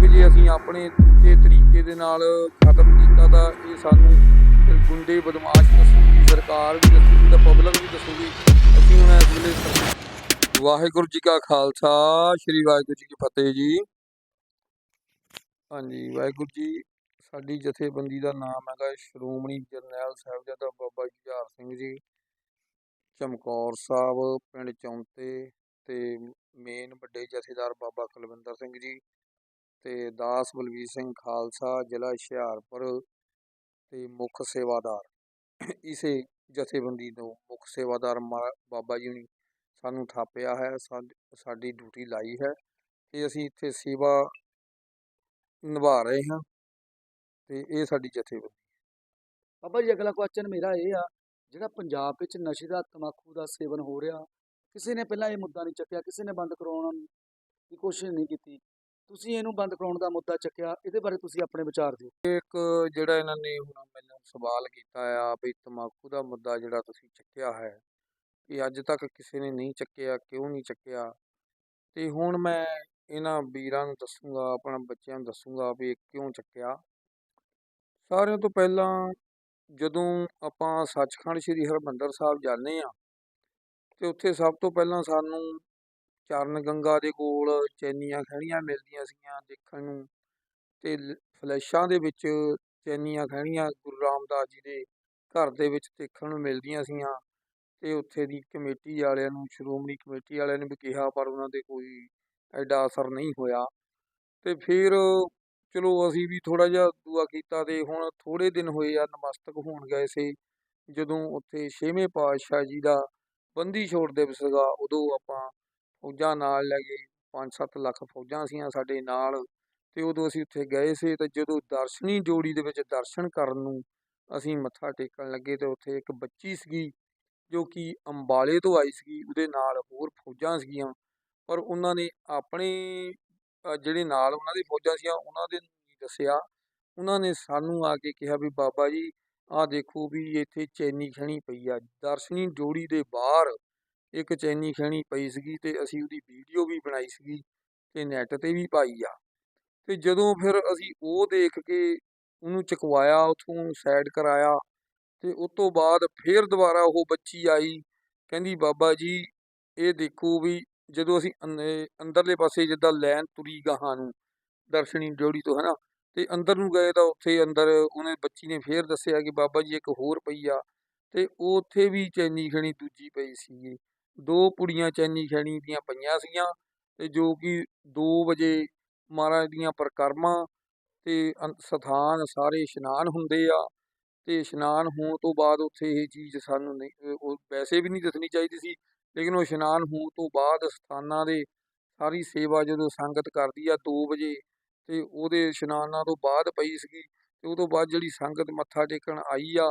ਵੀ ਜੇ ਅਸੀਂ ਆਪਣੇ ਦੂਜੇ ਤਰੀਕੇ ਦੇ ਨਾਲ ਖਤਮ ਕੀਤਾ ਤਾਂ ਇਹ ਸਾਨੂੰ ਗੁੰਡੇ, ਬਦਮਾਸ਼ ਦੱਸੂਗੀ, ਸਰਕਾਰ ਵੀ ਦੱਸੂਗੀ, ਤਾਂ ਪਬਲਿਕ ਵੀ ਦੱਸੂਗੀ। ਅਸੀਂ ਹੁਣ ਇਸ ਵੇਲੇ ਵਾਹਿਗੁਰੂ ਜੀ ਕਾ ਖਾਲਸਾ, ਸ੍ਰੀ ਵਾਹਿਗੁਰੂ ਜੀ ਕੀ ਫਤਿਹ ਜੀ। ਹਾਂਜੀ, ਵਾਹਿਗੁਰੂ ਜੀ, ਸਾਡੀ ਜਥੇਬੰਦੀ ਦਾ ਨਾਮ ਹੈਗਾ ਸ਼੍ਰੋਮਣੀ ਜਰਨੈਲ ਸਾਹਿਬਜ਼ਾਦਾ ਬਾਬਾ ਜੁਝਾਰ ਸਿੰਘ ਜੀ। ਚਮਕੌਰ ਸਾਹਿਬ, ਪਿੰਡ ਚੌਂਤੇ ਤੇ ਮੇਨ ਵੱਡੇ ਜਥੇਦਾਰ ਬਾਬਾ ਕੁਲਵਿੰਦਰ ਸਿੰਘ ਜੀ। ਤੇ ਦਾਸ ਬਲਵੀਰ ਸਿੰਘ ਖਾਲਸਾ, ਜ਼ਿਲ੍ਹਾ ਹੁਸ਼ਿਆਰਪੁਰ ਤੇ ਮੁੱਖ ਸੇਵਾਦਾਰ। ਇਸੇ ਜਥੇਬੰਦੀ ਤੋਂ ਮੁੱਖ ਸੇਵਾਦਾਰ ਮਾ- ਬਾਬਾ ਜੀ ਨੇ ਸਾਨੂੰ ਥਾਪਿਆ ਹੈ, ਸਾਡੀ ਡਿਊਟੀ ਲਾਈ ਹੈ ਤੇ ਅਸੀਂ ਇੱਥੇ ਸੇਵਾ ਨਿਭਾ ਰਹੇ ਹਾਂ ਤੇ ਇਹ ਸਾਡੀ ਜਥੇਬੰਦੀ ਬਾਬਾ ਜੀ, ਅਗਲਾ ਕੁਐਸਚਨ ਮੇਰਾ ਇਹ ਆ, ਜਿਹੜਾ ਪੰਜਾਬ ਵਿੱਚ ਨਸ਼ੇ ਦਾ, ਤਮਾਕੂ ਦਾ ਸੇਵਨ ਹੋ ਰਿਹਾ, ਕਿਸੇ ਨੇ ਪਹਿਲਾਂ ਇਹ ਮੁੱਦਾ ਨਹੀਂ ਚੱਕਿਆ, ਕਿਸੇ ਨੇ ਬੰਦ ਕਰਾਉਣ ਦੀ ਕੋਸ਼ਿਸ਼ ਨਹੀਂ ਕੀਤੀ। ਤੁਸੀਂ ਇਹਨੂੰ ਬੰਦ ਕਰਾਉਣ ਦਾ ਮੁੱਦਾ ਚੱਕਿਆ, ਇਹਦੇ ਬਾਰੇ ਤੁਸੀਂ ਆਪਣੇ ਵਿਚਾਰ ਦਿਓ। ਇੱਕ ਜਿਹੜਾ ਇਹਨਾਂ ਨੇ ਹੁਣ ਮੈਨੂੰ ਸਵਾਲ ਕੀਤਾ ਆ ਵੀ ਤਮਾਕੂ ਦਾ ਮੁੱਦਾ ਜਿਹੜਾ ਤੁਸੀਂ ਚੱਕਿਆ ਹੈ ਕਿ ਅੱਜ ਤੱਕ ਕਿਸੇ ਨੇ ਨਹੀਂ ਚੱਕਿਆ, ਕਿਉਂ ਨਹੀਂ ਚੱਕਿਆ? ਤੇ ਹੁਣ ਮੈਂ ਇਹਨਾਂ ਵੀਰਾਂ ਨੂੰ ਦੱਸੂਗਾ, ਆਪਣਾ ਬੱਚਿਆਂ ਨੂੰ ਦੱਸੂਗਾ ਵੀ ਇਹ ਕਿਉਂ ਚੱਕਿਆ। ਸਾਰਿਆਂ ਤੋਂ ਪਹਿਲਾਂ ਜਦੋਂ ਆਪਾਂ ਸੱਚਖੰਡ ਸ੍ਰੀ ਹਰਿਮੰਦਰ ਸਾਹਿਬ ਜਾਂਦੇ ਆ ਤੇ ਉੱਥੇ ਸਭ ਤੋਂ ਪਹਿਲਾਂ ਸਾਨੂੰ ਚਰਨ ਗੰਗਾ ਦੇ ਕੋਲ ਚੈਨੀਆਂ ਖਹਿਣੀਆਂ ਮਿਲਦੀਆਂ ਸੀਗੀਆਂ ਦੇਖਣ ਨੂੰ ਤੇ ਫਲੈਸ਼ਾਂ ਦੇ ਵਿੱਚ ਚੈਨੀਆਂ ਖਹਿਣੀਆਂ ਗੁਰੂ ਰਾਮਦਾਸ ਜੀ ਦੇ ਘਰ ਦੇ ਵਿੱਚ ਦੇਖਣ ਨੂੰ ਮਿਲਦੀਆਂ ਸੀਗੀਆਂ ਤੇ ਉੱਥੇ ਦੀ ਕਮੇਟੀ ਵਾਲਿਆਂ ਨੂੰ, ਸ਼੍ਰੋਮਣੀ ਕਮੇਟੀ ਵਾਲਿਆਂ ਨੇ ਵੀ ਕਿਹਾ, ਪਰ ਉਹਨਾਂ ਦੇ ਕੋਈ ਐਡਾ ਅਸਰ ਨਹੀਂ ਹੋਇਆ। ਤੇ ਫਿਰ ਚਲੋ ਅਸੀਂ ਵੀ ਥੋੜਾ ਜਿਹਾ ਦੁਆ ਕੀਤਾ ਤੇ ਹੁਣ ਥੋੜੇ ਦਿਨ ਹੋਏ ਆ, ਨਮਸਤਕ ਹੋਣ ਗਏ ਸੀ। ਜਦੋਂ ਉੱਥੇ ਛੇਵੇਂ ਪਾਤਸ਼ਾਹ ਜੀ ਦਾ ਬੰਦੀ ਛੋੜ ਦਿਵਸ ਸੀਗਾ, ਉਦੋਂ ਆਪਾਂ ਫੌਜਾਂ ਨਾਲ ਲੈ ਗਏ 5-7 ਲੱਖ ਫੌਜਾਂ ਸੀਆਂ ਸਾਡੇ ਨਾਲ ਤੇ ਉਦੋਂ ਅਸੀਂ ਉੱਥੇ ਗਏ ਸੀ ਤੇ ਜਦੋਂ ਦਰਸ਼ਨੀ ਜੋੜੀ ਦੇ ਵਿੱਚ ਦਰਸ਼ਨ ਕਰਨ ਨੂੰ ਅਸੀਂ ਮੱਥਾ ਟੇਕਣ ਲੱਗੇ ਤੇ ਉੱਥੇ ਇੱਕ ਬੱਚੀ ਸੀਗੀ ਜੋ ਕਿ ਅੰਬਾਲੇ ਤੋਂ ਆਈ ਸੀਗੀ, ਉਹਦੇ ਨਾਲ ਹੋਰ ਫੌਜਾਂ ਸੀਗੀਆਂ, ਪਰ ਉਹਨਾਂ ਨੇ ਆਪਣੇ ਜਿਹੜੇ ਨਾਲ ਉਹਨਾਂ ਦੇ ਫੌਜਾਂ ਸੀਆਂ, ਉਹਨਾਂ ਦੇ ਦੱਸਿਆ। ਉਹਨਾਂ ਨੇ ਸਾਨੂੰ ਆ ਕੇ ਕਿਹਾ ਵੀ ਬਾਬਾ ਜੀ, ਆਹ ਦੇਖੋ ਵੀ ਇੱਥੇ ਚੈਨੀ ਖਣੀ ਪਈ ਆ। ਦਰਸ਼ਨੀ ਜੋੜੀ ਦੇ ਬਾਹਰ ਇੱਕ ਚੈਨੀ ਖੈਣੀ ਪਈ ਸੀਗੀ ਤੇ ਅਸੀਂ ਉਹਦੀ ਵੀਡੀਓ ਵੀ ਬਣਾਈ ਸੀਗੀ ਤੇ ਨੈਟ ਤੇ ਵੀ ਪਾਈ ਆ। ਤੇ ਜਦੋਂ ਫਿਰ ਅਸੀਂ ਉਹ ਦੇਖ ਕੇ ਉਹਨੂੰ ਚਕਵਾਇਆ, ਉਥੋਂ ਸਾਈਡ ਕਰਾਇਆ ਤੇ ਉਸ ਤੋਂ ਬਾਅਦ ਫਿਰ ਦੁਬਾਰਾ ਉਹ ਬੱਚੀ ਆਈ, ਕਹਿੰਦੀ, ਬਾਬਾ ਜੀ, ਇਹ ਦੇਖੋ ਵੀ ਜਦੋਂ ਅਸੀਂ ਅੰਦਰਲੇ ਪਾਸੇ ਜਿੱਦਾਂ ਲੈਨ ਤੁਰੀ ਗਾਹਾਂ ਨੂੰ, ਦਰਸ਼ਨੀ ਜੋੜੀ ਤੋਂ, ਹਨਾ, ਤੇ ਅੰਦਰ ਨੂੰ ਗਏ ਤਾਂ ਉੱਥੇ ਅੰਦਰ ਉਹਨੇ ਬੱਚੀ ਨੇ ਫੇਰ ਦੱਸਿਆ ਕਿ ਬਾਬਾ ਜੀ ਇੱਕ ਹੋਰ ਪਈ ਆ ਤੇ ਉਹ ਉੱਥੇ ਵੀ ਚੈਨੀ ਖਣੀ ਦੂਜੀ ਪਈ ਸੀਗੀ। ਦੋ ਪੁੜੀਆਂ ਚੈਨੀ ਖਣੀ ਦੀਆਂ ਪਈਆਂ ਸੀਗੀਆਂ ਤੇ ਜੋ ਕਿ 2 ਵਜੇ ਮਹਾਰਾਜ ਦੀਆਂ ਪਰਿਕਰਮਾ ਤੇ ਅੰ- ਸਥਾਨ ਸਾਰੇ ਇਸ਼ਨਾਨ ਹੁੰਦੇ ਆ ਤੇ ਇਸ਼ਨਾਨ ਹੋਣ ਤੋਂ ਬਾਅਦ ਉੱਥੇ ਇਹ ਚੀਜ਼ ਸਾਨੂੰ ਨਹੀਂ ਉਹ ਵੈਸੇ ਵੀ ਨਹੀਂ ਦੱਸਣੀ ਚਾਹੀਦੀ ਸੀ, ਲੇਕਿਨ ਉਹ ਇਸ਼ਨਾਨ ਹੋਣ ਤੋਂ ਬਾਅਦ ਸਥਾਨਾਂ ਦੇ ਸਾਰੀ ਸੇਵਾ ਜਦੋਂ ਸੰਗਤ ਕਰਦੀ ਆ 2 ਵਜੇ ਤੇ ਉਹਦੇ ਇਸ਼ਨਾਨਾਂ ਤੋਂ ਬਾਅਦ ਪਈ ਸੀਗੀ ਤੇ ਉਹ ਤੋਂ ਬਾਅਦ ਜਿਹੜੀ ਸੰਗਤ ਮੱਥਾ ਟੇਕਣ ਆਈ ਆ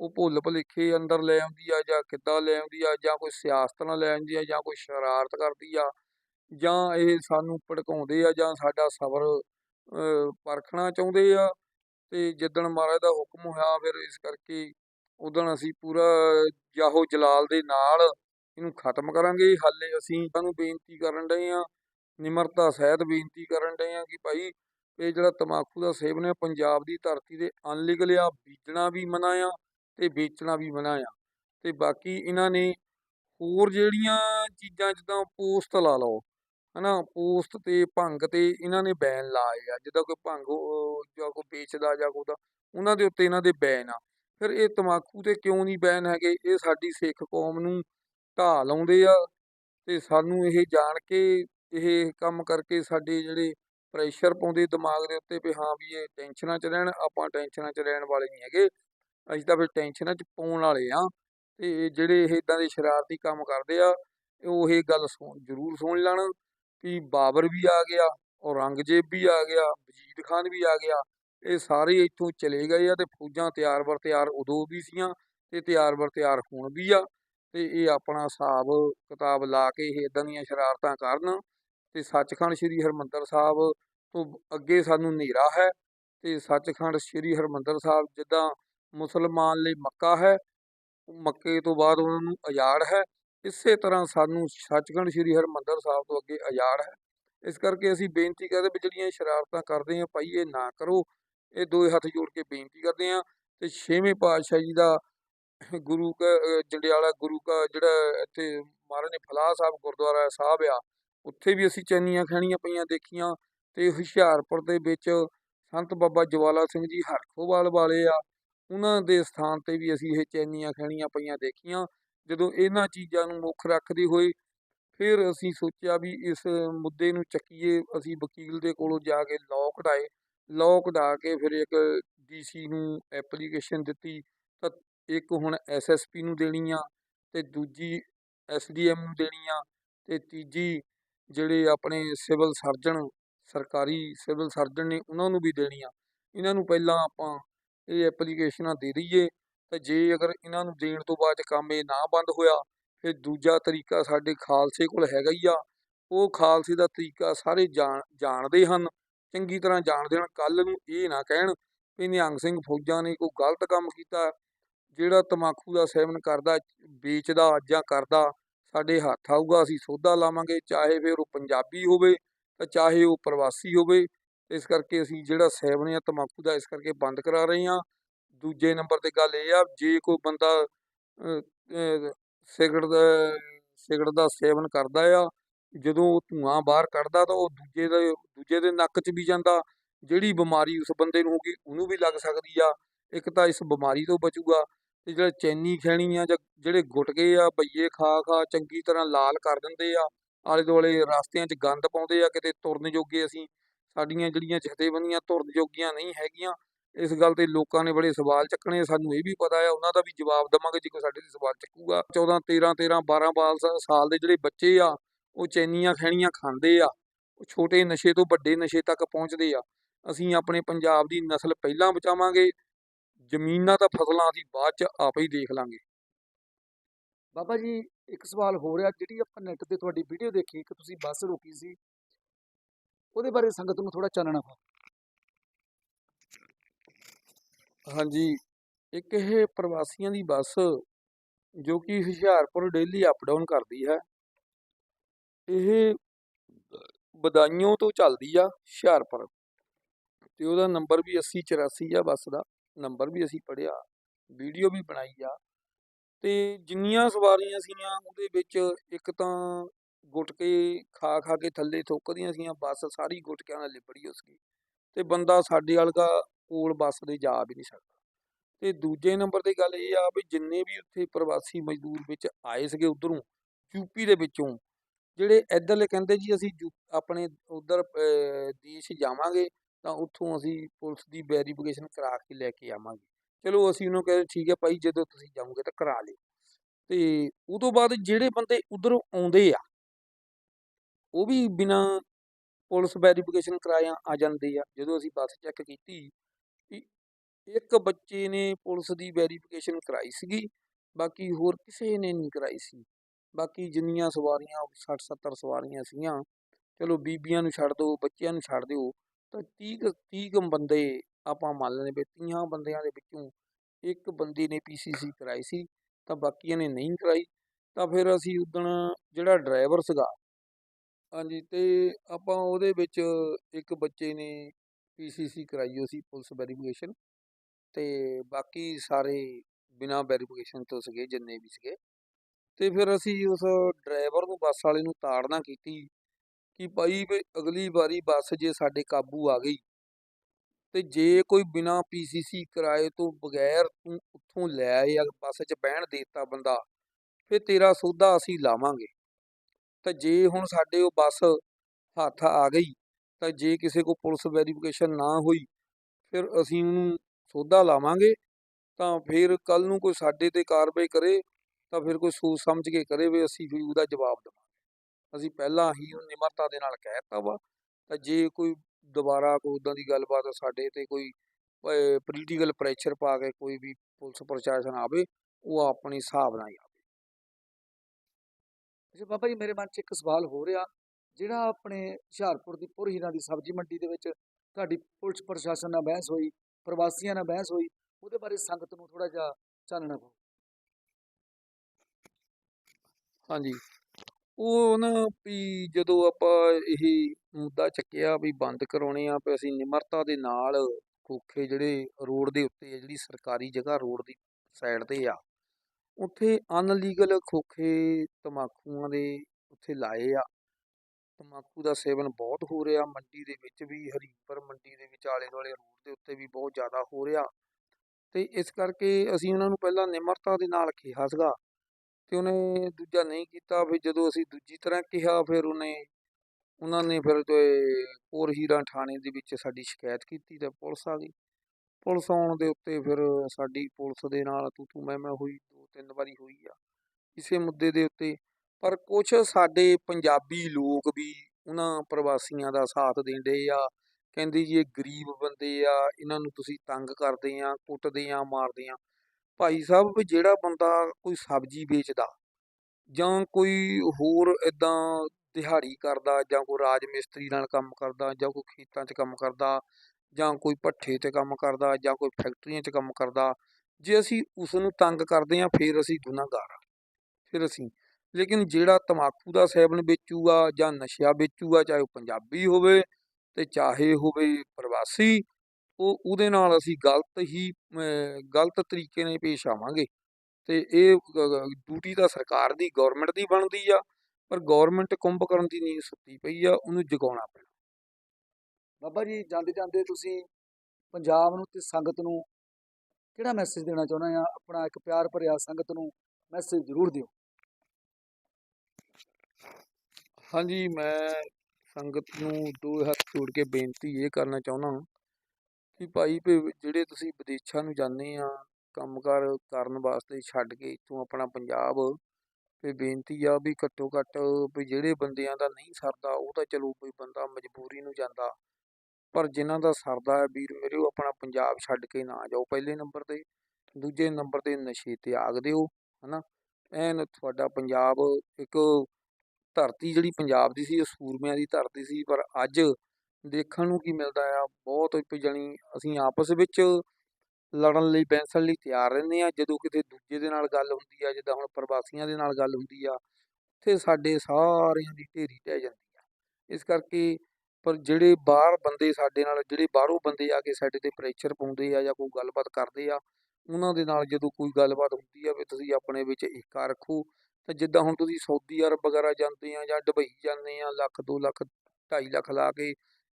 ਉਹ ਭੁੱਲ ਭੁਲੇਖੇ ਅੰਦਰ ਲੈ ਆਉਂਦੀ ਆ ਜਾਂ ਕਿੱਦਾਂ ਲੈ ਆਉਂਦੀ ਆ ਜਾਂ ਕੋਈ ਸਿਆਸਤ ਨਾਲ ਲੈ ਆਉਂਦੀ ਆ ਜਾਂ ਕੋਈ ਸ਼ਰਾਰਤ ਕਰਦੀ ਆ ਜਾਂ ਇਹ ਸਾਨੂੰ ਭੜਕਾਉਂਦੇ ਆ ਜਾਂ ਸਾਡਾ ਸਬਰ ਪਰਖਣਾ ਚਾਹੁੰਦੇ ਆ ਤੇ ਜਿੱਦਣ ਮਹਾਰਾਜ ਦਾ ਹੁਕਮ ਹੋਇਆ ਫਿਰ ਇਸ ਕਰਕੇ ਉਦਣ ਅਸੀਂ ਪੂਰਾ ਜਾਹੋ ਜਲਾਲ ਦੇ ਨਾਲ ਇਹਨੂੰ ਖਤਮ ਕਰਾਂਗੇ। ਹਾਲੇ ਅਸੀਂ ਤੁਹਾਨੂੰ ਬੇਨਤੀ ਕਰਨ ਡਏ ਆ, ਨਿਮਰਤਾ ਸਹਿਤ ਬੇਨਤੀ ਕਰਨ ਡਏ ਆ ਕਿ ਭਾਈ ਇਹ ਜਿਹੜਾ ਤਮਾਕੂ ਦਾ ਸੇਵਨ ਹੈ ਪੰਜਾਬ ਦੀ ਧਰਤੀ ਦੇ ਅਨਲੀਗਲ ਆ ਬੀਜਣਾ ਵੀ ਮਨਾ ਆ ਤੇ ਵੇਚਣਾ ਵੀ ਮਨਾ ਆ। ਤੇ ਬਾਕੀ ਇਹਨਾਂ ਨੇ ਹੋਰ ਜਿਹੜੀਆਂ ਚੀਜ਼ਾਂ, ਜਿੱਦਾਂ ਪੋਸਟ ਲਾ ਲਓ, ਹਨਾ ਪੋਸਟ ਤੇ ਭੰਗ ਤੇ ਇਹਨਾਂ ਨੇ ਬੈਨ ਲਾਏ ਆ। ਜਿੱਦਾਂ ਕੋਈ ਭੰਗ ਜਾਂ ਕੋਈ ਵੇਚਦਾ ਜਾਂ ਕੋਈ ਉਹਨਾਂ ਦੇ ਉੱਤੇ ਇਹਨਾਂ ਦੇ ਬੈਨ ਆ। ਫਿਰ ਇਹ ਤਮਾਕੂ ਤੇ ਕਿਉਂ ਨਹੀਂ ਬੈਨ ਹੈਗੇ? ਇਹ ਸਾਡੀ ਸਿੱਖ ਕੌਮ ਨੂੰ ਢਾਹ ਲਾਉਂਦੇ ਆ ਤੇ ਸਾਨੂੰ ਇਹ ਜਾਣ ਕੇ, ਇਹ ਕੰਮ ਕਰਕੇ ਸਾਡੇ ਜਿਹੜੇ ਪ੍ਰੈਸ਼ਰ ਪਾਉਂਦੇ ਦਿਮਾਗ ਦੇ ਉੱਤੇ ਵੀ ਹਾਂ ਵੀ ਇਹ ਟੈਨਸ਼ਨਾਂ 'ਚ ਰਹਿਣ, ਆਪਾਂ ਟੈਨਸ਼ਨਾਂ 'ਚ ਰਹਿਣ ਵਾਲੇ ਨਹੀਂ ਹੈਗੇ। ਅਸੀਂ ਤਾਂ ਫਿਰ ਟੈਨਸ਼ਨਾਂ 'ਚ ਪਾਉਣ ਵਾਲੇ ਆ ਤੇ ਜਿਹੜੇ ਇਹ ਇਦਾਂ ਦੇ ਸ਼ਰਾਰਤੀ ਕੰਮ ਕਰਦੇ ਆ, ਉਹ ਇਹ ਗੱਲ ਸੁਣ, ਜ਼ਰੂਰ ਸੁਣ ਲੈਣ ਕਿ ਬਾਬਰ ਵੀ ਆ ਗਿਆ, ਔਰੰਗਜ਼ੇਬ ਵੀ ਆ ਗਿਆ, ਵਜੀਦ ਖਾਨ ਵੀ ਆ ਗਿਆ, ਇਹ ਸਾਰੇ ਇੱਥੋਂ ਚਲੇ ਗਏ ਆ ਤੇ ਫੌਜਾਂ ਤਿਆਰ ਬਰ ਤਿਆਰ ਉਦੋਂ ਵੀ ਸੀਆਂ ਤੇ ਤਿਆਰ ਬਰ ਤਿਆਰ ਹੁਣ ਵੀ ਆ ਤੇ ਇਹ ਆਪਣਾ ਹਿਸਾਬ ਕਿਤਾਬ ਲਾ ਕੇ ਇਹ ਇਦਾਂ ਦੀਆਂ ਸ਼ਰਾਰਤਾਂ ਕਰਨ ਤੇ ਸੱਚਖੰਡ ਸ੍ਰੀ ਹਰਿਮੰਦਰ ਸਾਹਿਬ ਤੋਂ ਅੱਗੇ ਸਾਨੂੰ ਹਨੇਰਾ ਹੈ ਤੇ ਸੱਚਖੰਡ ਸ੍ਰੀ ਹਰਿਮੰਦਰ ਸਾਹਿਬ ਜਿੱਦਾਂ ਮੁਸਲਮਾਨ ਲਈ ਮੱਕਾ ਹੈ। ਮੱਕੇ ਤੋਂ ਬਾਅਦ ਉਹਨਾਂ ਨੂੰ ਅਜਾੜ ਹੈ। ਇਸੇ ਤਰ੍ਹਾਂ ਸਾਨੂੰ ਸੱਚਖੰਡ ਸ੍ਰੀ ਹਰਿਮੰਦਰ ਸਾਹਿਬ ਤੋਂ ਅੱਗੇ ਅਜਾੜ ਹੈ। ਇਸ ਕਰਕੇ ਅਸੀਂ ਬੇਨਤੀ ਕਰਦੇ ਵੀ ਜਿਹੜੀਆਂ ਸ਼ਰਾਰਤਾਂ ਕਰਦੇ ਆ ਭਾਈ ਇਹ ਨਾ ਕਰੋ। ਇਹ ਦੋਏ ਹੱਥ ਜੋੜ ਕੇ ਬੇਨਤੀ ਕਰਦੇ ਆ ਤੇ ਛੇਵੇਂ ਪਾਤਸ਼ਾਹ ਜੀ ਦਾ ਗੁਰੂ ਕਾ, ਅਹ ਜੰਡਿਆਲਾ ਗੁਰੂ ਕਾ ਜਿਹੜਾ ਇੱਥੇ ਮਹਾਰਾਜ ਨੇ ਫਲਾਹ ਸਾਹਿਬ ਗੁਰਦੁਆਰਾ ਸਾਹਿਬ ਆ, ਉੱਥੇ ਵੀ ਅਸੀਂ ਚੈਨੀਆਂ ਖੈਣੀਆਂ ਪਈਆਂ ਦੇਖੀਆਂ ਤੇ ਹੁਸ਼ਿਆਰਪੁਰ ਦੇ ਵਿੱਚ ਸੰਤ ਬਾਬਾ ਜਵਾਲਾ ਸਿੰਘ ਜੀ ਹਰਖੋਵਾਲ ਵਾਲੇ ਆ। ਉਹਨਾਂ ਦੇ ਸਥਾਨ ਤੇ ਵੀ ਅਸੀਂ ਇਹ ਚੈਨੀਆਂ ਖੈਣੀਆਂ ਪਈਆਂ ਦੇਖੀਆਂ। ਜਦੋਂ ਇਹਨਾਂ ਚੀਜ਼ਾਂ ਨੂੰ ਮੁੱਖ ਰੱਖਦੇ ਹੋਏ ਫਿਰ ਅਸੀਂ ਸੋਚਿਆ ਵੀ ਇਸ ਮੁੱਦੇ ਨੂੰ ਚੱਕੀਏ, ਅਸੀਂ ਵਕੀਲ ਦੇ ਕੋਲੋਂ ਜਾ ਕੇ ਲਾਅ ਕਢਾਏ ਲਾਅ ਕਢਾ ਕੇ ਫਿਰ ਇੱਕ ਡੀਸੀ ਨੂੰ ਐਪਲੀਕੇਸ਼ਨ ਦਿੱਤੀ, ਤਾਂ ਇੱਕ ਹੁਣ ਐਸਐਸਪੀ ਨੂੰ ਦੇਣੀ ਆ ਤੇ ਦੂਜੀ ਐਸਡੀਐਮ ਨੂੰ ਦੇਣੀ ਆ ਤੇ ਤੀਜੀ ਜਿਹੜੇ ਆਪਣੇ ਸਿਵਲ ਸਰਜਨ, ਸਰਕਾਰੀ ਸਿਵਲ ਸਰਜਨ ਨੇ ਉਹਨਾਂ ਨੂੰ ਵੀ ਦੇਣੀ ਆ ਇਹਨਾਂ ਨੂੰ ਪਹਿਲਾਂ ਆਪਾਂ ਇਹ ਐਪਲੀਕੇਸ਼ਨਾਂ ਦੇ ਦਈਏ, ਤਾਂ ਜੇ ਅਗਰ ਇਹਨਾਂ ਨੂੰ ਦੇਣ ਤੋਂ ਬਾਅਦ ਕੰਮ ਇਹ ਨਾ ਬੰਦ ਹੋਇਆ, ਫਿਰ ਦੂਜਾ ਤਰੀਕਾ ਸਾਡੇ ਖਾਲਸੇ ਕੋਲ ਹੈਗਾ ਹੀ ਆ। ਉਹ ਖਾਲਸੇ ਦਾ ਤਰੀਕਾ ਸਾਰੇ ਜਾਣ, ਜਾਣਦੇ ਹਨ, ਚੰਗੀ ਤਰ੍ਹਾਂ ਜਾਣਦੇ ਹਨ। ਕੱਲ ਨੂੰ ਇਹ ਨਾ ਕਹਿਣ ਵੀ ਨਿਹੰਗ ਸਿੰਘ ਫੌਜਾਂ ਨੇ ਕੋਈ ਗਲਤ ਕੰਮ ਕੀਤਾ, ਜਿਹੜਾ ਤਮਾਕੂ ਦਾ ਸੇਵਨ ਕਰਦਾ, ਵੇਚਦਾ ਜਾਂ ਕਰਦਾ, ਸਾਡੇ ਹੱਥ ਆਊਗਾ, ਅਸੀਂ ਸੋਧਾ ਲਾਵਾਂਗੇ, ਚਾਹੇ ਫਿਰ ਉਹ ਪੰਜਾਬੀ ਹੋਵੇ, ਤਾਂ ਚਾਹੇ ਉਹ ਪ੍ਰਵਾਸੀ ਹੋਵੇ। ਇਸ ਕਰਕੇ ਅਸੀਂ ਜਿਹੜਾ ਸੇਵਨ ਆ ਤਮਾਕੂ ਦਾ ਇਸ ਕਰਕੇ ਬੰਦ ਕਰਾ ਰਹੇ ਹਾਂ। ਦੂਜੇ ਨੰਬਰ ਤੇ ਗੱਲ ਇਹ ਆ, ਜੇ ਕੋਈ ਬੰਦਾ ਸਿਗਰਟ ਦਾ ਸਿਗਰਟ ਦਾ ਸੇਵਨ ਕਰਦਾ ਆ, ਜਦੋਂ ਉਹ ਧੂਆਂ ਬਾਹਰ ਕੱਢਦਾ ਤਾਂ ਉਹ ਦੂਜੇ ਦੇ ਦੂਜੇ ਦੇ ਨੱਕ 'ਚ ਵੀ ਜਾਂਦਾ। ਜਿਹੜੀ ਬਿਮਾਰੀ ਉਸ ਬੰਦੇ ਨੂੰ ਹੋਗੀ ਉਹਨੂੰ ਵੀ ਲੱਗ ਸਕਦੀ ਆ। ਇੱਕ ਤਾਂ ਇਸ ਬਿਮਾਰੀ ਤੋਂ ਬਚੂਗਾ ਤੇ ਜਿਹੜਾ ਚੈਨੀ ਖੈਣੀ ਆ ਜਾਂ ਜਿਹੜੇ ਗੁਟਕੇ ਆ, ਬਈਏ ਖਾ ਖਾ ਚੰਗੀ ਤਰ੍ਹਾਂ ਲਾਲ ਕਰ ਦਿੰਦੇ ਆ। ਆਲੇ ਦੁਆਲੇ ਰਸਤਿਆਂ 'ਚ ਗੰਦ ਪਾਉਂਦੇ ਆ, ਕਿਤੇ ਤੁਰਨ ਜੋਗੇ ਅਸੀਂ। ਸਾਡੀਆਂ ਜਿਹੜੀਆਂ ਜਥੇਬੰਦੀਆਂ ਤੁਰਨ ਜੋਗੀਆਂ ਨਹੀਂ ਹੈਗੀਆਂ, ਇਸ ਗੱਲ ਤੇ ਲੋਕਾਂ ਨੇ ਬੜੇ ਸਵਾਲ ਚੱਕਣੇ ਸਾਨੂੰ ਇਹ ਵੀ ਪਤਾ ਹੈ ਉਹਨਾਂ ਦਾ ਵੀ ਜਵਾਬ ਦੇਵਾਂਗੇ ਜੇ ਕੋਈ ਸਾਡੇ ਤੇ ਸਵਾਲ ਚੱਕੂਗਾ। 14 13 13 12 ਬਾਲ ਸਾਲ ਦੇ ਜਿਹੜੇ ਬੱਚੇ ਆ, ਉਹ ਚੈਨੀਆਂ ਖੈਣੀਆਂ ਖਾਂਦੇ ਆ, ਉਹ ਛੋਟੇ ਨਸ਼ੇ ਤੋਂ ਵੱਡੇ ਨਸ਼ੇ ਤੱਕ ਪਹੁੰਚਦੇ ਆ। ਅਸੀਂ ਆਪਣੇ ਪੰਜਾਬ ਦੀ ਨਸਲ ਪਹਿਲਾਂ ਬਚਾਵਾਂਗੇ, ਜ਼ਮੀਨਾਂ ਤਾਂ ਫਸਲਾਂ ਅਸੀਂ ਬਾਅਦ ਚ ਆਪੇ ਹੀ ਦੇਖ ਲਾਂਗੇ। ਬਾਬਾ ਜੀ, ਇੱਕ ਸਵਾਲ ਹੋ ਰਿਹਾ ਜਿਹੜੀ ਆਪਾਂ ਨੈਟ ਤੇ ਤੁਹਾਡੀ ਵੀਡੀਓ ਦੇਖੀ ਕਿ ਤੁਸੀਂ ਬੱਸ ਰੋਕੀ ਸੀ ਉਹਦੇ ਬਾਰੇ ਸੰਗਤ ਨੂੰ ਥੋੜਾ ਚਾਨਣਾ ਪਾਓ ਹਾਂਜੀ, ਇੱਕ ਇਹ ਪ੍ਰਵਾਸੀਆਂ ਦੀ ਬੱਸ ਜੋ ਕਿ ਹੁਸ਼ਿਆਰਪੁਰ ਡੇਲੀ ਅਪ ਡਾਊਨ ਕਰਦੀ ਹੈ। ਇਹ ਬਦਾਈਆਂ ਤੋਂ ਚੱਲਦੀ ਆ ਹੁਸ਼ਿਆਰਪੁਰ ਤੇ ਉਹਦਾ ਨੰਬਰ ਵੀ 8084 ਆ ਬੱਸ ਦਾ। ਨੰਬਰ ਵੀ ਅਸੀਂ ਪੜਿਆ ਵੀਡੀਓ ਵੀ ਬਣਾਈ ਆ ਤੇ ਜਿੰਨੀਆਂ ਸਵਾਰੀਆਂ ਸੀਆਂ ਉਹਦੇ ਵਿੱਚ ਇੱਕ ਤਾਂ ਗੁਟਕੇ ਖਾ ਖਾ ਕੇ ਥੱਲੇ ਥੁੱਕਦੀਆਂ ਸੀਆਂ ਬੱਸ ਸਾਰੀ ਗੁਟਕਿਆਂ ਨਾਲ ਲਿਬੜੀ ਉਸ ਗਈ ਤੇ ਬੰਦਾ ਸਾਡੇ ਵਰਗਾ ਕੋਲ ਬੱਸ ਦੇ ਜਾ ਵੀ ਨਹੀਂ ਸਕਦਾ। ਤੇ ਦੂਜੇ ਨੰਬਰ ਤੇ ਗੱਲ ਇਹ ਆ ਵੀ ਜਿੰਨੇ ਵੀ ਉੱਥੇ ਪ੍ਰਵਾਸੀ ਮਜ਼ਦੂਰ ਵਿੱਚ ਆਏ ਸੀਗੇ ਉਧਰੋਂ ਯੂਪੀ ਦੇ ਵਿੱਚੋਂ, ਜਿਹੜੇ ਇੱਧਰਲੇ ਕਹਿੰਦੇ ਜੀ ਅਸੀਂ ਯੂ- ਆਪਣੇ ਉਧਰ ਦੇਸ਼ ਜਾਵਾਂਗੇ, ਤਾਂ ਉੱਥੋਂ ਅਸੀਂ ਪੁਲਿਸ ਦੀ ਵੈਰੀਫਿਕੇਸ਼ਨ ਕਰਾ ਕੇ ਲੈ ਕੇ ਆਵਾਂਗੇ। ਚਲੋ ਅਸੀਂ ਉਹਨੂੰ ਕਹਿੰਦੇ ਠੀਕ ਹੈ ਭਾਈ ਜਦੋਂ ਤੁਸੀਂ ਜਾਓਗੇ ਤਾਂ ਕਰਾ ਲਿਓ। ਤੇ ਉਹ ਤੋਂ ਬਾਅਦ ਜਿਹੜੇ ਬੰਦੇ ਉਧਰੋਂ ਆਉਂਦੇ ਆ ਉਹ ਵੀ ਬਿਨਾਂ ਪੁਲਿਸ ਵੈਰੀਫਿਕੇਸ਼ਨ ਕਰਾਇਆ ਆ ਜਾਂਦੇ ਆ। ਜਦੋਂ ਅਸੀਂ ਬੱਸ ਚੈੱਕ ਕੀਤੀ ਵੀ ਇੱਕ ਬੱਚੇ ਨੇ ਪੁਲਿਸ ਦੀ ਵੈਰੀਫਿਕੇਸ਼ਨ ਕਰਾਈ ਸੀਗੀ, ਬਾਕੀ ਹੋਰ ਕਿਸੇ ਨੇ ਨਹੀਂ ਕਰਾਈ ਸੀ। ਬਾਕੀ ਜਿੰਨੀਆਂ ਸਵਾਰੀਆਂ 60 70 ਸਵਾਰੀਆਂ ਸੀਗੀਆਂ। ਚਲੋ ਬੀਬੀਆਂ ਨੂੰ ਛੱਡ ਦਿਓ ਬੱਚਿਆਂ ਨੂੰ ਛੱਡ ਦਿਓ, ਤਾਂ 30 ਕੁ- 30 ਕੁ ਬੰਦੇ ਆਪਾਂ ਮੰਨ ਲੈਂਦੇ ਵੀ 30 ਬੰਦਿਆਂ ਦੇ ਵਿੱਚੋਂ ਇੱਕ ਬੰਦੇ ਨੇ ਪੀਸੀਸੀ ਕਰਾਈ ਸੀ, ਤਾਂ ਬਾਕੀਆਂ ਨੇ ਨਹੀਂ ਕਰਾਈ। ਤਾਂ ਫਿਰ ਅਸੀਂ ਉਦਣ ਜਿਹੜਾ ਡਰਾਈਵਰ ਸੀਗਾ ਹਾਂਜੀ, ਤੇ ਆਪਾਂ ਉਹਦੇ ਵਿੱਚ ਇੱਕ ਬੱਚੇ ਨੇ ਪੀਸੀਸੀ ਕਰਾਈ ਹੋਈ ਸੀ ਪੁਲਿਸ ਵੈਰੀਫਿਕੇਸ਼ਨ ਤੇ ਬਾਕੀ ਸਾਰੇ ਬਿਨਾਂ ਵੈਰੀਫਿਕੇਸ਼ਨ ਤੋਂ ਸੀਗੇ, ਜਿੰਨੇ ਵੀ ਸੀਗੇ। ਤੇ ਫਿਰ ਅਸੀਂ ਉਸ ਡਰਾਈਵਰ ਨੂੰ, ਬੱਸ ਵਾਲੇ ਨੂੰ ਤਾੜਨਾ ਕੀਤੀ ਕਿ ਭਾਈ ਵੀ ਅਗਲੀ ਵਾਰੀ ਬੱਸ ਜੇ ਸਾਡੇ ਕਾਬੂ ਆ ਗਈ ਤੇ ਜੇ ਕੋਈ ਬਿਨਾਂ ਪੀਸੀਸੀ ਕਿਰਾਏ ਤੋਂ ਬਗੈਰ ਤੂੰ ਉੱਥੋਂ ਲੈ ਆਇਆ ਬੱਸ 'ਚ ਬਹਿਣ ਦੇਤਾ ਬੰਦਾ, ਫਿਰ ਤੇਰਾ ਸੌਦਾ ਅਸੀਂ ਲਾਵਾਂਗੇ। ਤਾਂ ਜੇ ਹੁਣ ਸਾਡੇ ਉਹ ਬੱਸ ਹੱਥ ਆ ਗਈ, ਤਾਂ ਜੇ ਕਿਸੇ ਕੋ ਪੁਲਿਸ ਵੈਰੀਫਿਕੇਸ਼ਨ ਨਾ ਹੋਈ, ਫਿਰ ਅਸੀਂ ਉਹਨੂੰ ਸੌਦਾ ਲਾਵਾਂਗੇ, ਤਾਂ ਫਿਰ ਕੱਲ ਨੂੰ ਕੋਈ ਸਾਡੇ ਤੇ ਕਾਰਵਾਈ ਕਰੇ, ਤਾਂ ਫਿਰ ਕੋਈ ਸੋਚ ਸਮਝ ਕੇ ਕਰੇ ਵੀ ਅਸੀਂ ਵੀ ਉਹਦਾ ਜਵਾਬ ਦੇਵਾਂਗੇ। ਅਸੀਂ ਪਹਿਲਾਂ ਹੀ ਉਹ ਨਿਮਰਤਾ ਦੇ ਨਾਲ ਕਹਿ ਦਿੱਤਾ ਵਾ, ਤਾਂ ਜੇ ਕੋਈ ਦੁਬਾਰਾ ਕੋਈ ਉਦਾਂ ਦੀ ਗੱਲਬਾਤ ਸਾਡੇ ਤੇ ਕੋਈ ਪੋਲੀਟੀਕਲ ਪ੍ਰੈਸ਼ਰ ਪਾ ਕੇ ਕੋਈ ਵੀ ਪੁਲਿਸ ਪ੍ਰਸ਼ਾਸਨ ਆਵੇ, ਉਹ ਆਪਣੇ ਹਿਸਾਬ ਨਾਲ ਹੀ ਆਵੇ। ਅੱਛਾ ਬਾਬਾ ਜੀ, ਮੇਰੇ ਮਨ 'ਚ ਇੱਕ ਸਵਾਲ ਹੋ ਰਿਹਾ। ਜਿਹੜਾ ਆਪਣੇ ਹੁਸ਼ਿਆਰਪੁਰ ਦੀ ਪੁਰ ਹੀਰਾਂ ਦੀ ਸਬਜ਼ੀ ਮੰਡੀ ਦੇ ਵਿੱਚ ਤੁਹਾਡੀ ਪੁਲਿਸ ਪ੍ਰਸ਼ਾਸਨ ਨਾਲ ਬਹਿਸ ਹੋਈ, ਪ੍ਰਵਾਸੀਆਂ ਨਾਲ ਬਹਿਸ ਹੋਈ, ਉਹਦੇ ਬਾਰੇ ਸੰਗਤ ਨੂੰ ਥੋੜਾ ਜਿਹਾ ਚਾਨਣਾ ਪਾਓ ਹਾਂਜੀ। ਉਹ ਨਾ ਵੀ ਜਦੋਂ ਆਪਾਂ ਇਹ ਮੁੱਦਾ ਚੱਕਿਆ ਵੀ ਬੰਦ ਕਰਾਉਣੇ ਆ, ਵੀ ਅਸੀਂ ਨਿਮਰਤਾ ਦੇ ਨਾਲ ਖੋਖੇ ਜਿਹੜੇ ਰੋਡ ਦੇ ਉੱਤੇ ਆ, ਜਿਹੜੀ ਸਰਕਾਰੀ ਜਗ੍ਹਾ ਰੋਡ ਦੀ ਸਾਈਡ ਤੇ ਆ ਉੱਥੇ ਅਨਲੀਗਲ ਖੋਖੇ ਤਮਾਕੂਆਂ ਦੇ ਉੱਥੇ ਲਾਏ ਆ। ਤਮਾਕੂ ਦਾ ਸੇਵਨ ਬਹੁਤ ਹੋ ਰਿਹਾ। ਮੰਡੀ ਦੇ ਵਿੱਚ ਵੀ, ਹਰੀਪੁਰ ਮੰਡੀ ਦੇ ਵਿੱਚ ਆਲੇ ਦੁਆਲੇ ਰੋਡ ਦੇ ਉੱਤੇ ਵੀ ਬਹੁਤ ਜ਼ਿਆਦਾ ਹੋ ਰਿਹਾ। ਤੇ ਇਸ ਕਰਕੇ ਅਸੀਂ ਉਹਨਾਂ ਨੂੰ ਪਹਿਲਾਂ ਨਿਮਰਤਾ ਦੇ ਨਾਲ ਕਿਹਾ ਸੀਗਾ ਤੇ ਉਹਨੇ ਦੂਜਾ ਨਹੀਂ ਕੀਤਾ। ਫਿਰ ਜਦੋਂ ਅਸੀਂ ਦੂਜੀ ਤਰ੍ਹਾਂ ਕਿਹਾ, ਫਿਰ ਉਹਨੇ, ਉਹਨਾਂ ਨੇ ਫਿਰ ਤੇ ਕੋਰ ਹੀਰਾ ਥਾਣੇ ਦੇ ਵਿੱਚ ਸਾਡੀ ਸ਼ਿਕਾਇਤ ਕੀਤੀ ਤੇ ਪੁਲਿਸ ਆ ਗਈ। ਪੁਲਿਸ ਆਉਣ ਦੇ ਉੱਤੇ ਫਿਰ ਸਾਡੀ ਪੁਲਿਸ ਦੇ ਨਾਲ ਤੂੰ ਤੂੰ, ਮੈਂ ਮੈਂ ਹੋਈ, ਦੋ, ਤਿੰਨ ਵਾਰੀ ਹੋਈ ਆ। ਇਸੇ ਮੁੱਦੇ ਦੇ ਉੱਤੇ। ਪਰ ਕੁਝ ਸਾਡੇ ਪੰਜਾਬੀ ਲੋਕ ਵੀ ਉਹਨਾਂ ਪ੍ਰਵਾਸੀਆਂ ਦਾ ਸਾਥ ਦਿੰਦੇ ਆ। ਕਹਿੰਦੇ ਜੀ, ਇਹ ਗਰੀਬ ਬੰਦੇ ਆ, ਇਹਨਾਂ ਨੂੰ ਤੁਸੀਂ ਤੰਗ ਕਰਦੇ ਆ, ਕੁੱਟਦੇ ਆ, ਮਾਰਦੇ ਆ। ਭਾਈ ਸਾਹਿਬ, ਵੀ ਜਿਹੜਾ ਬੰਦਾ ਕੋਈ ਸਬਜ਼ੀ ਵੇਚਦਾ ਜਾਂ ਕੋਈ ਹੋਰ ਇਦਾਂ ਦਿਹਾੜੀ ਕਰਦਾ ਜਾਂ ਕੋਈ ਰਾਜ ਮਿਸਤਰੀ ਨਾਲ ਕੰਮ ਕਰਦਾ ਜਾਂ ਕੋਈ ਖੇਤਾਂ 'ਚ ਕੰਮ ਕਰਦਾ ਜਾਂ ਕੋਈ ਭੱਠੇ 'ਤੇ ਕੰਮ ਕਰਦਾ ਜਾਂ ਕੋਈ ਫੈਕਟਰੀਆਂ 'ਚ ਕੰਮ ਕਰਦਾ, ਜੇ ਅਸੀਂ ਉਸ ਨੂੰ ਤੰਗ ਕਰਦੇ ਹਾਂ, ਫਿਰ ਅਸੀਂ ਗੁਨਾਹਗਾਰ ਆ ਫਿਰ ਅਸੀਂ, ਲੇਕਿਨ ਜਿਹੜਾ ਤਮਾਕੂ ਦਾ ਸੇਵਨ ਵੇਚੂਗਾ ਜਾਂ ਨਸ਼ਾ ਵੇਚੂਗਾ, ਚਾਹੇ ਉਹ ਪੰਜਾਬੀ ਹੋਵੇ ਤੇ ਚਾਹੇ ਹੋਵੇ ਪ੍ਰਵਾਸੀ, ਉਹ ਉਹਦੇ ਨਾਲ ਅਸੀਂ ਗਲਤ ਹੀ ਗਲਤ ਤਰੀਕੇ ਨਾਲ ਪੇਸ਼ ਆਵਾਂਗੇ। ਤੇ ਇਹ ਡਿਊਟੀ ਤਾਂ ਸਰਕਾਰ ਦੀ ਗਵਰਨਮੈਂਟ ਦੀ ਬਣਦੀ ਆ, ਪਰ ਗਵਰਨਮੈਂਟ ਕੁੰਭ ਕਰਨ ਦੀ ਨੀਂਦ ਸੁੱਤੀ ਪਈ ਆ, ਉਹਨੂੰ ਜਗਾਉਣਾ ਪੈਣਾ। ਬਾਬਾ ਜੀ, ਜਾਂਦੇ ਜਾਂਦੇ ਤੁਸੀਂ ਪੰਜਾਬ ਨੂੰ ਤੇ ਸੰਗਤ ਨੂੰ ਕਿਹੜਾ ਮੈਸੇਜ ਦੇਣਾ ਚਾਹੁੰਦੇ ਆ? ਆਪਣਾ ਇੱਕ ਪਿਆਰ ਭਰਿਆ ਸੰਗਤ ਨੂੰ ਮੈਸੇਜ ਜ਼ਰੂਰ ਦਿਓ। ਹਾਂਜੀ, ਮੈਂ ਸੰਗਤ ਨੂੰ ਦੋ ਹੱਥ ਜੋੜ ਕੇ ਬੇਨਤੀ ਇਹ ਕਰਨਾ ਚਾਹੁੰਦਾ ਕਿ ਭਾਈ ਵੀ ਜਿਹੜੇ ਤੁਸੀਂ ਵਿਦੇਸ਼ਾਂ ਨੂੰ ਜਾਂਦੇ ਆ, ਕੰਮਕਾਰ ਕਰਨ ਵਾਸਤੇ ਛੱਡ ਕੇ ਇੱਥੋਂ ਆਪਣਾ ਪੰਜਾਬ, ਤੇ ਬੇਨਤੀ ਆ ਵੀ ਘੱਟੋ ਘੱਟ ਵੀ ਜਿਹੜੇ ਬੰਦਿਆਂ ਦਾ ਨਹੀਂ ਸਰਦਾ, ਉਹ ਤਾਂ ਚਲੋ ਕੋਈ ਬੰਦਾ ਮਜਬੂਰੀ ਨੂੰ ਜਾਂਦਾ। ਪਰ ਜਿਨ੍ਹਾਂ ਦਾ ਸਰਦਾ ਹੈ ਵੀਰ, ਮੇਰੇ ਉਹ ਆਪਣਾ ਪੰਜਾਬ ਛੱਡ ਕੇ ਨਾ ਜਾਓ। ਪਹਿਲੇ ਨੰਬਰ ਤੇ, ਦੂਜੇ ਨੰਬਰ ਤੇ ਨਸ਼ੇ ਤਿਆਗ ਦਿਓ, ਹਨਾ? ਐਨ ਤੁਹਾਡਾ ਪੰਜਾਬ ਇੱਕ ਧਰਤੀ ਜਿਹੜੀ ਪੰਜਾਬ ਦੀ ਸੀ, ਉਹ ਸੂਰਮਿਆਂ ਦੀ ਧਰਤੀ ਸੀ, ਪਰ ਅੱਜ ਦੇਖਣ ਨੂੰ ਕੀ ਮਿਲਦਾ ਆ, ਬਹੁਤ ਇੱਕ ਜਾਣੀ ਅਸੀਂ ਆਪਸ ਵਿੱਚ ਲੜਨ ਲਈ, ਬੈਂਸਣ ਲਈ ਤਿਆਰ ਰਹਿੰਦੇ ਆ। ਜਦੋਂ ਕਿਤੇ ਦੂਜੇ ਦੇ ਨਾਲ ਗੱਲ ਹੁੰਦੀ ਆ, ਜਿੱਦਾਂ ਹੁਣ ਪ੍ਰਵਾਸੀਆਂ ਦੇ ਨਾਲ ਗੱਲ ਹੁੰਦੀ ਆ, ਉੱਥੇ ਸਾਡੇ ਸਾਰਿਆਂ ਦੀ ਢੇਰੀ ਢਹਿ ਜਾਂਦੀ ਆ। ਇਸ ਕਰਕੇ ਪਰ ਜਿਹੜੇ ਬਾਹਰ ਬੰਦੇ ਸਾਡੇ ਨਾਲ, ਜਿਹੜੇ ਬਾਹਰੋਂ ਬੰਦੇ ਆ ਕੇ ਸਾਡੇ ਤੇ ਪ੍ਰੈਸ਼ਰ ਪਾਉਂਦੇ ਆ ਜਾਂ ਕੋਈ ਗੱਲਬਾਤ ਕਰਦੇ ਆ, ਉਹਨਾਂ ਦੇ ਨਾਲ ਜਦੋਂ ਕੋਈ ਗੱਲਬਾਤ ਹੁੰਦੀ ਆ ਵੀ ਤੁਸੀਂ ਆਪਣੇ ਵਿੱਚ ਏਕਾ ਰੱਖੋ, ਤਾਂ ਜਿੱਦਾਂ ਹੁਣ ਤੁਸੀਂ ਸਾਊਦੀ ਅਰਬ ਵਗੈਰਾ ਜਾਂਦੇ ਆ ਜਾਂ ਦੁਬਈ ਜਾਂਦੇ ਆ, ਲੱਖ 2 ਲੱਖ 2.5 ਲੱਖ ਲਾ ਕੇ,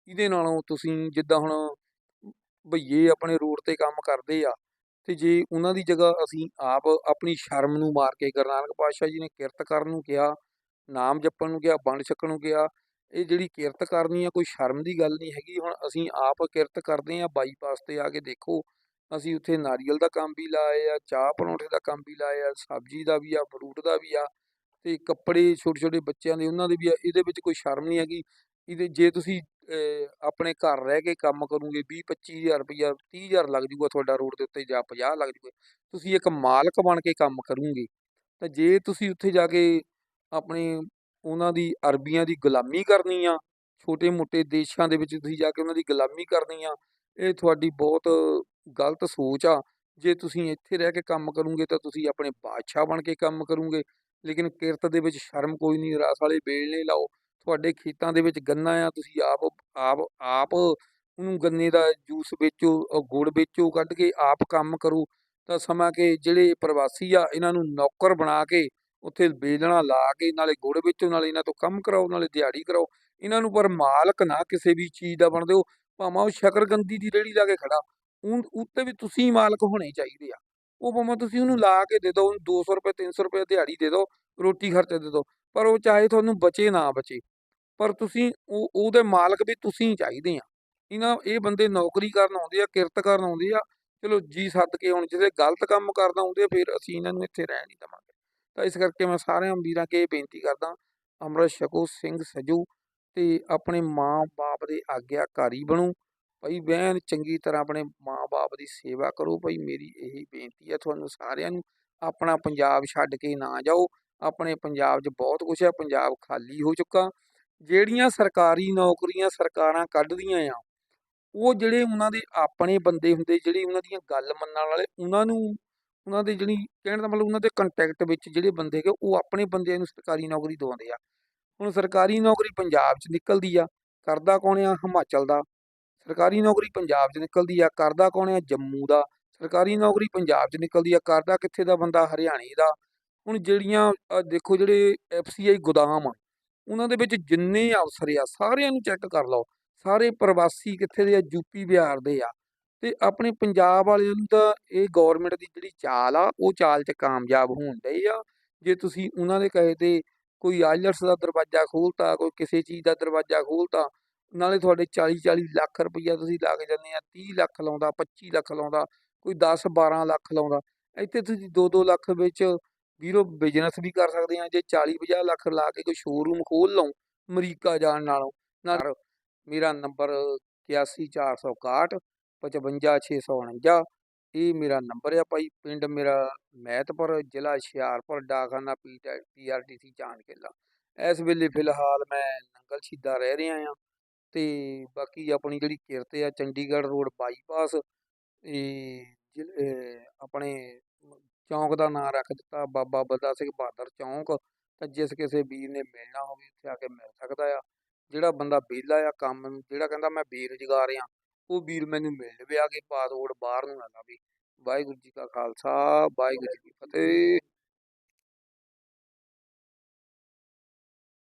ਇਹਦੇ ਨਾਲੋਂ ਤੁਸੀਂ ਜਿੱਦਾਂ ਹੁਣ ਭਈਏ ਆਪਣੇ ਰੋਡ ਤੇ ਕੰਮ ਕਰਦੇ ਆ, ਤੇ ਜੇ ਉਹਨਾਂ ਦੀ ਜਗ੍ਹਾ ਅਸੀਂ ਆਪ ਆਪਣੀ ਸ਼ਰਮ ਨੂੰ ਮਾਰ ਕੇ ਗੁਰੂ ਨਾਨਕ ਪਾਤਸ਼ਾਹ ਜੀ ਨੇ ਕਿਰਤ ਕਰਨ ਨੂੰ ਕਿਹਾ, ਨਾਮ ਜਪਣ ਨੂੰ ਕਿਹਾ, ਵੰਡ ਛਕਣ ਨੂੰ ਕਿਹਾ ਇਹ ਜਿਹੜੀ ਕਿਰਤ ਕਰਨੀ ਆ ਕੋਈ ਸ਼ਰਮ ਦੀ ਗੱਲ ਨਹੀਂ ਹੈਗੀ, ਹੁਣ ਅਸੀਂ ਆਪ ਕਿਰਤ ਕਰਦੇ ਆ ਬਾਈਪਾਸ ਤੇ ਆ ਕੇ ਦੇਖੋ, ਅਸੀਂ ਉੱਥੇ ਨਾਰੀਅਲ ਦਾ ਕੰਮ ਵੀ ਲਾਏ ਆ, ਚਾਹ ਪਰੌਂਠੇ ਦਾ ਕੰਮ ਵੀ ਲਾਏ ਆ, ਸਬਜ਼ੀ ਦਾ ਵੀ ਆ ਫਰੂਟ ਦਾ ਵੀ ਆ, ਤੇ ਕੱਪੜੇ ਛੋਟੇ ਛੋਟੇ ਬੱਚਿਆਂ ਦੇ ਉਹਨਾਂ ਦੇ ਵੀ ਆ, ਇਹਦੇ ਵਿੱਚ ਕੋਈ ਸ਼ਰਮ ਨਹੀਂ ਹੈਗੀ। ਇਹਦੇ ਜੇ ਤੁਸੀਂ ਆਪਣੇ ਘਰ ਰਹਿ ਕੇ ਕੰਮ ਕਰੋਗੇ 20 25000 ਰੁਪਈਆ 30000 ਲੱਗ ਜੂਗਾ ਤੁਹਾਡਾ ਰੋਡ ਦੇ ਉੱਤੇ ਜਾਂ 50 ਲੱਗ ਜੂਗਾ, ਤੁਸੀਂ ਇੱਕ ਮਾਲਕ ਬਣ ਕੇ ਕੰਮ ਕਰੋਗੇ, ਤਾਂ ਜੇ ਤੁਸੀਂ ਉੱਥੇ ਜਾ ਕੇ ਆਪਣੇ ਉਹਨਾਂ ਦੀ ਅਰਬੀਆਂ ਦੀ ਗੁਲਾਮੀ ਕਰਨੀ ਆ, ਛੋਟੇ ਮੋਟੇ ਦੇਸ਼ਾਂ ਦੇ ਵਿੱਚ ਤੁਸੀਂ ਜਾ ਕੇ ਉਹਨਾਂ ਦੀ ਗੁਲਾਮੀ ਕਰਨੀ ਆ, ਇਹ ਤੁਹਾਡੀ ਬਹੁਤ ਗਲਤ ਸੋਚ ਆ। ਜੇ ਤੁਸੀਂ ਇੱਥੇ ਰਹਿ ਕੇ ਕੰਮ ਕਰੋਗੇ ਤਾਂ ਤੁਸੀਂ ਆਪਣੇ ਬਾਦਸ਼ਾਹ ਬਣ ਕੇ ਕੰਮ ਕਰੋਗੇ, ਲੇਕਿਨ ਕਿਰਤ ਦੇ ਵਿੱਚ ਸ਼ਰਮ ਕੋਈ ਨਹੀਂ, ਰਸ ਵਾਲੇ ਵੇਲਣੇ ਲਾਓ। ਤੁਹਾਡੇ ਖੇਤਾਂ ਦੇ ਵਿੱਚ ਗੰਨਾ ਆ, ਤੁਸੀਂ ਆਪ ਆਪ ਆਪ ਉਹਨੂੰ ਗੰਨੇ ਦਾ ਜੂਸ ਵੇਚੋ ਗੁੜ ਵੇਚੋ, ਕੱਢ ਕੇ ਆਪ ਕੰਮ ਕਰੋ। ਤਾਂ ਸਮਾਂ ਕਿ ਜਿਹੜੇ ਪ੍ਰਵਾਸੀ ਆ, ਇਹਨਾਂ ਨੂੰ ਨੌਕਰ ਬਣਾ ਕੇ ਉੱਥੇ ਵੇਲਣਾ ਲਾ ਕੇ, ਨਾਲੇ ਗੁੜ ਵੇਚੋ, ਨਾਲੇ ਇਹਨਾਂ ਤੋਂ ਕੰਮ ਕਰਾਓ, ਨਾਲੇ ਦਿਹਾੜੀ ਕਰਾਓ। ਇਹਨਾਂ ਨੂੰ ਪਰ ਮਾਲਕ ਨਾ ਕਿਸੇ ਵੀ ਚੀਜ਼ ਦਾ ਬਣ ਦਿਓ ਭਾਵੇਂ ਉਹ ਸ਼ਕਰਗੰਦੀ ਦੀ ਰੇੜੀ ਲਾ ਕੇ ਖੜਾ। ਉਹ ਉੱਤੇ ਵੀ ਤੁਸੀਂ ਮਾਲਕ ਹੋਣੇ ਚਾਹੀਦੇ ਆ। ਉਹ ਭਾਵੇਂ ਤੁਸੀਂ ਉਹਨੂੰ ਲਾ ਕੇ ਦੇ ਦਿਓ ਉਹਨੂੰ 200 ਰੁਪਏ 300 ਰੁਪਏ ਦਿਹਾੜੀ ਦੇ ਦਿਓ ਰੋਟੀ ਖਰਚਾ ਦੇ ਦਿਓ ਪਰ ਉਹ ਚਾਹੇ ਤੁਹਾਨੂੰ ਬਚੇ, ਨਾ ਬਚੇ। ਪਰ ਤੁਸੀਂ ਉਹ, ਉਹਦੇ ਮਾਲਕ ਵੀ ਤੁਸੀਂ ਚਾਹੀਦੇ ਆ। ਇਹਨਾਂ, ਇਹ ਬੰਦੇ ਨੌਕਰੀ ਕਰਨ ਆਉਂਦੇ ਆ, ਕਿਰਤ ਕਰਨ ਆਉਂਦੇ ਆ। ਚਲੋ ਜੀ ਸੱਦ ਕੇ ਹੁਣ ਜਿਹੜੇ ਗਲਤ ਕੰਮ ਕਰਨ ਆਉਂਦੇ ਆ, ਫਿਰ ਅਸੀਂ ਇਹਨਾਂ ਨੂੰ ਇੱਥੇ ਰਹਿਣ ਨਹੀਂ ਦੇਵਾਂਗੇ। ਤਾਂ ਇਸ ਕਰਕੇ ਮੈਂ ਸਾਰਿਆਂ ਵੀਰਾਂ ਕੇ ਇਹ ਬੇਨਤੀ ਕਰਦਾ ਅੰਮ੍ਰਿਤ ਛਕੋ ਸਿੰਘ ਸਜੋ ਤੇ ਆਪਣੇ ਮਾਂ-ਬਾਪ ਦੇ ਆਗਿਆਕਾਰੀ ਬਣੋ। ਭਾਈ ਬਹਿਨ ਚੰਗੀ ਤਰ੍ਹਾਂ ਆਪਣੇ ਮਾਂ-ਬਾਪ ਦੀ ਸੇਵਾ ਕਰੋ। ਭਾਈ ਮੇਰੀ ਇਹੀ ਬੇਨਤੀ ਹੈ ਤੁਹਾਨੂੰ ਸਾਰਿਆਂ ਨੂੰ, ਆਪਣਾ ਪੰਜਾਬ ਛੱਡ ਕੇ ਨਾ ਜਾਓ। ਆਪਣੇ ਪੰਜਾਬ 'ਚ ਬਹੁਤ ਕੁਝ ਹੈ, ਪੰਜਾਬ ਖਾਲੀ ਹੋ ਚੁੱਕਾ। ਜਿਹੜੀਆਂ ਸਰਕਾਰੀ ਨੌਕਰੀਆਂ ਸਰਕਾਰਾਂ ਕੱਢਦੀਆਂ ਆ, ਉਹ ਜਿਹੜੇ ਉਹਨਾਂ ਦੇ ਆਪਣੇ ਬੰਦੇ ਹੁੰਦੇ, ਜਿਹੜੇ ਉਹਨਾਂ ਦੀਆਂ ਗੱਲ ਮੰਨਣ ਵਾਲੇ, ਉਹਨਾਂ ਨੂੰ ਉਹਨਾਂ ਦੇ ਜਿਹੜੀ ਕਹਿਣ ਦਾ ਮਤਲਬ ਉਹਨਾਂ ਦੇ ਕੰਟੈਕਟ ਵਿੱਚ ਜਿਹੜੇ ਬੰਦੇ ਹੈਗੇ, ਉਹ ਆਪਣੇ ਬੰਦਿਆਂ ਨੂੰ ਸਰਕਾਰੀ ਨੌਕਰੀ ਦਵਾਉਂਦੇ ਆ। ਹੁਣ ਸਰਕਾਰੀ ਨੌਕਰੀ ਪੰਜਾਬ 'ਚ ਨਿਕਲਦੀ ਆ, ਕਰਦਾ ਕੌਣ ਆ? ਹਿਮਾਚਲ ਦਾ। ਸਰਕਾਰੀ ਨੌਕਰੀ ਪੰਜਾਬ 'ਚ ਨਿਕਲਦੀ ਆ, ਕਰਦਾ ਕੌਣ ਆ? ਜੰਮੂ ਦਾ। ਸਰਕਾਰੀ ਨੌਕਰੀ ਪੰਜਾਬ 'ਚ ਨਿਕਲਦੀ ਆ, ਕਰਦਾ ਕਿੱਥੇ ਦਾ ਬੰਦਾ? ਹਰਿਆਣੇ ਦਾ। ਹੁਣ ਜਿਹੜੀਆਂ ਦੇਖੋ ਜਿਹੜੇ ਐਫਸੀਆਈ ਗੋਦਾਮ ਆ, ਉਹਨਾਂ ਦੇ ਵਿੱਚ ਜਿੰਨੇ ਅਫਸਰ ਆ, ਸਾਰਿਆਂ ਨੂੰ ਚੈੱਕ ਕਰ ਲਓ। ਸਾਰੇ ਪ੍ਰਵਾਸੀ ਕਿੱਥੇ ਦੇ ਆ? ਯੂਪੀ ਬਿਹਾਰ ਦੇ ਆ। ਤੇ ਆਪਣੇ ਪੰਜਾਬ ਵਾਲਿਆਂ ਨੂੰ ਤਾਂ ਇਹ ਗਵਰਨਮੈਂਟ ਦੀ ਜਿਹੜੀ ਚਾਲ ਆ, ਉਹ ਚਾਲ 'ਚ ਕਾਮਯਾਬ ਹੋਣ ਡਈ ਆ। ਜੇ ਤੁਸੀਂ ਉਹਨਾਂ ਦੇ ਕਹੇ ਤੇ ਕੋਈ ਆਈਲਟਸ ਦਾ ਦਰਵਾਜ਼ਾ ਖੋਲਤਾ, ਕੋਈ ਕਿਸੇ ਚੀਜ਼ ਦਾ ਦਰਵਾਜ਼ਾ ਖੋਲਤਾ, ਨਾਲੇ ਤੁਹਾਡੇ 40 40 ਲੱਖ ਰੁਪਈਆ ਤੁਸੀਂ ਲਾ ਕੇ ਜਾਂਦੇ ਆ 30 ਲੱਖ ਲਾਉਂਦਾ 25 ਲੱਖ ਲਾਉਂਦਾ, ਕੋਈ 10 12 ਲੱਖ ਲਾਉਂਦਾ, ਇੱਥੇ ਤੁਸੀਂ 2-2 ਲੱਖ ਵਿੱਚ ਵੀਰੋ ਬਿਜ਼ਨਸ ਵੀ ਕਰ ਸਕਦੇ ਆ, ਜੇ 40 50 ਲੱਖ ਲਾ ਕੇ ਕੋਈ ਸ਼ੋਰੂਮ ਖੋਲ ਲਓ ਅਮਰੀਕਾ ਜਾਣ ਨਾਲੋਂ। ਨਾਲ ਮੇਰਾ ਨੰਬਰ 81461 55649 ਇਹ ਮੇਰਾ ਨੰਬਰ ਆ ਭਾਈ ਪਿੰਡ ਮੇਰਾ ਮਹਿਤਪੁਰ ਜ਼ਿਲ੍ਹਾ ਹੁਸ਼ਿਆਰਪੁਰ ਡਾਕਖਾਨਾ ਪੀਆਰਟੀਸੀ ਚਾਂਦ ਕਿੱਲਾ ਇਸ ਵੇਲੇ ਫਿਲਹਾਲ ਮੈਂ ਨੰਗਲ ਛੀਦਾ ਰਹਿ ਰਿਹਾ ਆ ਤੇ ਬਾਕੀ ਆਪਣੀ ਜਿਹੜੀ ਕਿਰਤ ਆ ਚੰਡੀਗੜ੍ਹ ਰੋਡ ਬਾਈਪਾਸ ਇਹ ਆਪਣੇ ਚੌਂਕ ਦਾ ਨਾਂ ਰੱਖ ਦਿੱਤਾ ਬਾਬਾ ਬੰਦਾ ਸਿੰਘ ਬਹਾਦਰ ਚੌਂਕ ਤਾਂ ਜਿਸ ਕਿਸੇ ਵੀਰ ਨੇ ਮਿਲਣਾ ਹੋਵੇ ਉੱਥੇ ਆ ਕੇ ਮਿਲ ਸਕਦਾ ਆ ਜਿਹੜਾ ਬੰਦਾ ਵਿਹਲਾ ਆ ਕੰਮ ਜਿਹੜਾ ਕਹਿੰਦਾ ਮੈਂ ਬੇਰੁਜ਼ਗਾਰ ਆ ਉਹ ਵੀਰ ਮੈਨੂੰ ਮਿਲ ਲਵੇ ਆ ਕੇ ਪਾਸਪੋਰਟ ਬਾਹਰ ਨੂੰ ਨਾ ਲਾਵੇ। ਵਾਹਿਗੁਰੂ ਜੀ ਕਾ ਖਾਲਸਾ, ਵਾਹਿਗੁਰੂ ਜੀ ਕੀ ਫਤਿਹ।